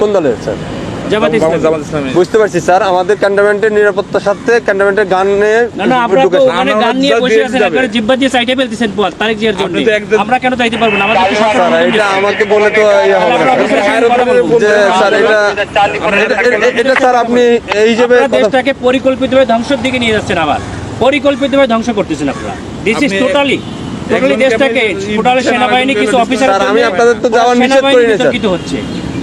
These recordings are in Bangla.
কোন দলের স্যার? বুঝতে পারছি স্যার আমাদের ক্যান্টনমেন্টের নিরাপত্তার সাথে ক্যান্টনমেন্টের গান নিয়ে না না আপনারা তো ঢুকেছে। ওখানে আমরা গান নিয়ে বসে আছেন যাবে। জিব্বা দিয়ে সাইডে ফেলতেছেন জিয়ার জন্য। আমরা কেন যাইতে পারব না? আমাদের স্যার এটা আমাকে বলে তো ইয়ে। যে স্যার এটা স্যার আপনি এই হিসেবে দেশটাকে পরিকল্পিতভাবে ধ্বংসের দিকে নিয়ে যাচ্ছেন আবার। পরিকল্পিতভাবে ধ্বংস করতেছেন আপনারা। দিস ইজ টোটালি টোটালি দেশটাকে টোটালি সেনাবাহিনী কিছু অফিসার আমি আপনাদের তো যাওয়ার নিষেধ করি না, স্যার। হচ্ছে।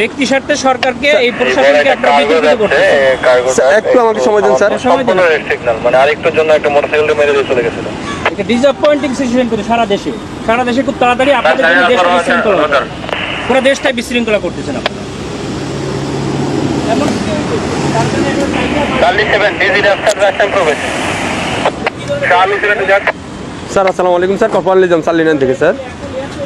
ব্যক্তি স্বার্থে সরকারকে এই প্রশাসনকে আপনারা বিতর্কিত করতেছেন। স্যার, একটু আমাকে সময় দিন স্যার। সময় দিন সিগন্যাল মানে আরেকটুর জন্য একটা মোটরসাইকেলটা মেরে দিয়ে চলে গেছিল। একটা ডিসঅ্যাপয়েন্টিং সিচুয়েশন করে সারা দেশে। সারা দেশে খুব তাড়াতাড়ি আপনাদের জন্য দেশটা বিশৃঙ্খলা পুরো দেশটাই বিশৃঙ্খলা করতেছেন আপনারা। এমন চার্লি সেভেন প্রবেশ। স্যার আসসালামু আলাইকুম স্যার কপাল নিজাম সালিনান থেকে স্যার।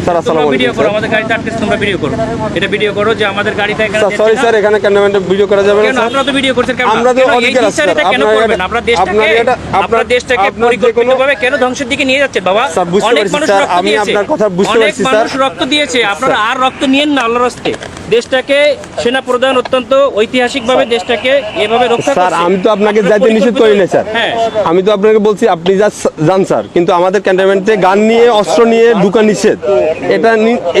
স্যার তোমরা আসসালামু ভিডিও করো আমাদের গাড়িতে আটকে তোমরা ভিডিও করো। এটা ভিডিও করো যে আমাদের গাড়িটা এখানে স্যার সরি স্যার এখানে ক্যামেরাম্যানটা ভিডিও করা যাবে না আপনারা তো ভিডিও করছেন কেন আমরা তো অধিকার আছে, এটা কেন আপনার করবেন? এটা- আপনারা দেশটাকে আপনারা দেশটাকে আপনার যে কোনো- পরিকল্পিতভাবে কেন ধ্বংসের দিকে নিয়ে যাচ্ছে বাবা? অনেক মানুষ স্যার। রক্ত আমি দিয়েছে। আপনার কথা বুঝতে অনেক মানুষ রক্ত দিয়েছে। আপনারা আর রক্ত নিয়েন না আল্লাহর হস্তে। দেশটাকে সেনা প্রধান অত্যন্ত ঐতিহাসিকভাবে দেশটাকে এভাবে রক্ষা স্যার আমি তো আপনাকে যাইতে নিষেধ করি না স্যার। হ্যাঁ। আমি তো আপনাকে বলছি আপনি যা যান স্যার। কিন্তু আমাদের ক্যান্টনমেন্টে গান নিয়ে অস্ত্র নিয়ে ঢুকা নিষেধ। এটা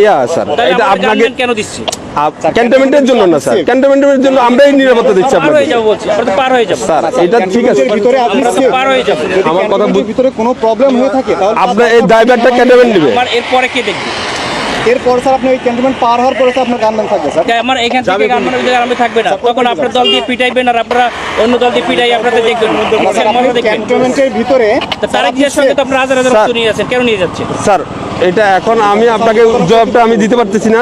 ইয়া স্যার। এটা আপনাকে কেন দিচ্ছে? ক্যান্টনমেন্টের জন্য না স্যার। ক্যান্টনমেন্টের জন্য আমরাই নিরাপত্তা দিচ্ছি পার আপনাকে হয়ে যাব বলছি। আমরা পার হয়ে যাব। স্যার এটা ঠিক আছে। ভিতরে আপনি। পার হয়ে যাব। আমার কথা ভিতরে কোনো প্রবলেম হয়ে থাকে তাহলে আপনার এই ড্রাইভারটা ক্যান্টনমেন্ট নেবে। আমার এরপরে কে দেখবে? এরপর স্যার আপনি ওই ক্যান্টনমেন্ট পার হওয়ার পরে স্যার আপনার গানম্যান থাকবে স্যার। আমার এখান থেকে গানমানের ভিতরে আরামে থাকবে না। তখন আপনার দল দিয়ে পিটাইবেন আর আপনারা অন্য দল দিয়ে পিটাই আপনাদের দেখবেন। ক্যান্টনমেন্টের ভিতরে তারা তারেক জিয়ার সঙ্গে তো আপনারা হাজার হাজার। নিয়ে যাচ্ছেন। কেন নিয়ে যাচ্ছে স্যার এটা এখন আমি আপনাকে জবাবটা আমি দিতে পারতেছি না?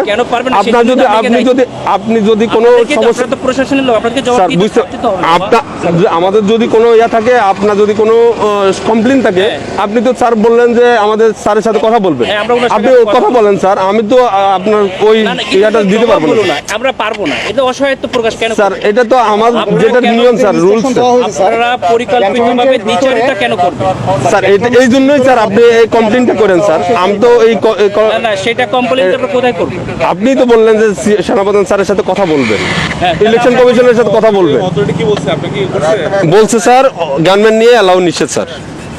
আপনার যদি আপনি যদি আপনি যদি কোনো সমস্যা প্রশাসনের লোক আপনাদেরকে জবাব বুঝতে। আপনার আমাদের যদি কোনো ইয়া থাকে আপনার যদি কোনো কমপ্লেন থাকে আপনি তো স্যার বললেন যে আমাদের স্যারের সাথে কথা বলবেন। হ্যাঁ, আপনি কথা কথা বলেন স্যার আমি তো আপনার ওই ইয়াটা দিতে পারব না। আমরা পারব না। এটা অসহায়ত্ব প্রকাশ কেন স্যার এটা তো আমার যেটা নিয়ম স্যার রুলস। আপনারা পরিকল্পিতভাবে দ্বিচারিতা কেন করবেন? স্যার এই জন্যই স্যার আপনি এই কমপ্লেনটা করেন স্যার। আমি তো ক- এই না না সেটা কমপ্লেন কোথায় আপনি তো বললেন যে সেনাপ্রধান স্যারের সাথে কথা বলবেন। হ্যাঁ, ইলেকশন কমিশনের সাথে কথা বলবেন। বলছে? স্যার গানম্যান নিয়ে অ্যালাউ নিষেধ স্যার।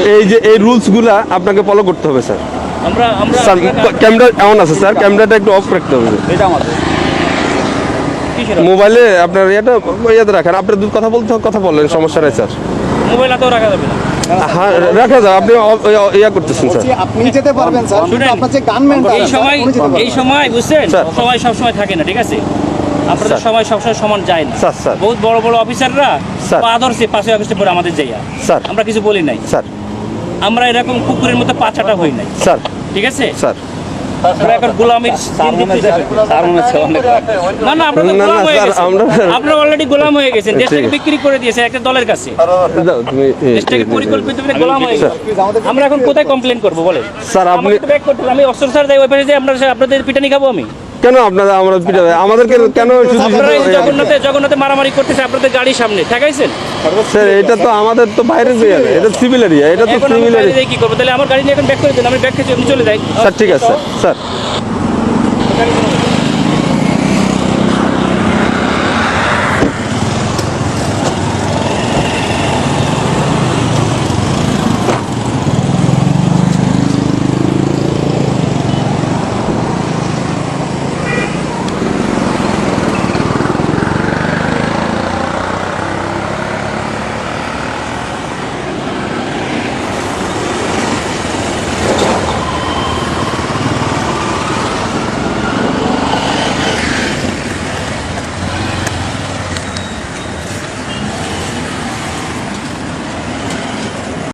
এই যে এই রুলসগুলা আপনাকে ফলো করতে হবে স্যার আমরা আমরা স্যার ক্যামেরা এমন আছে স্যার ক্যামেরাটা একটু অফ রাখতে হবে। এটা আমাদের। মোবাইলে আপনার এটা ইয়াতে রাখেন। আপনার দু কথা বলতে কথা বলেন সমস্যা নাই স্যার মোবাইল হাতেও রাখা যাবে না। হ্যাঁ রাখা আপনি ইয়া- করতেছেন স্যার আপনি যেতে পারবেন স্যার আপনার যে গানম্যান এই সময় এই সময় বুঝছেন? স্যার। সময় সব সময় থাকে না ঠিক আছে? আপনাদের। সময় সবসময় সমান যায় না। Sir, sir. বহুত বড় বড় অফিসাররা পাঁচই আগস্টে পরে আমাদের যাইয়া। স্যার। আমরা কিছু বলি নাই। স্যার আমরা এরকম কুকুরের মতো পাচাটা হই নাই। স্যার। ঠিক আছে? স্যার। আমরা অলরেডি গোলাম হয়ে গেছেন। ঠিক দেশটাকে বিক্রি করে দিয়েছে একটা দলের কাছে। দেশটাকে পরিকল্পিত গোলাম হয়ে গেছে। আমরা এখন কোথায় কমপ্লেন করব বলেন? স্যার, আপনি-। আমি অস্ত্র স্যার দেয় ওই পাশে আপনারা আপনাদের পিটানি খাব আমি। কেন আপনারা আমরা পিটাবে? আমাদেরকে কেন জগন্নাথে জগন্নাথে মারামারি করতেছে আপনাদের গাড়ির সামনে ঠেকাইছেন? স্যার এটা তো আমাদের তো বাইরের এরিয়া এটা সিভিল এরিয়া এটা তো সিভিল এরিয়া কি করব? তাহলে আমার গাড়ি নিয়ে এখন ব্যাক করে দেন আমি ব্যাক করে চলে যাই। স্যার ঠিক আছে স্যার।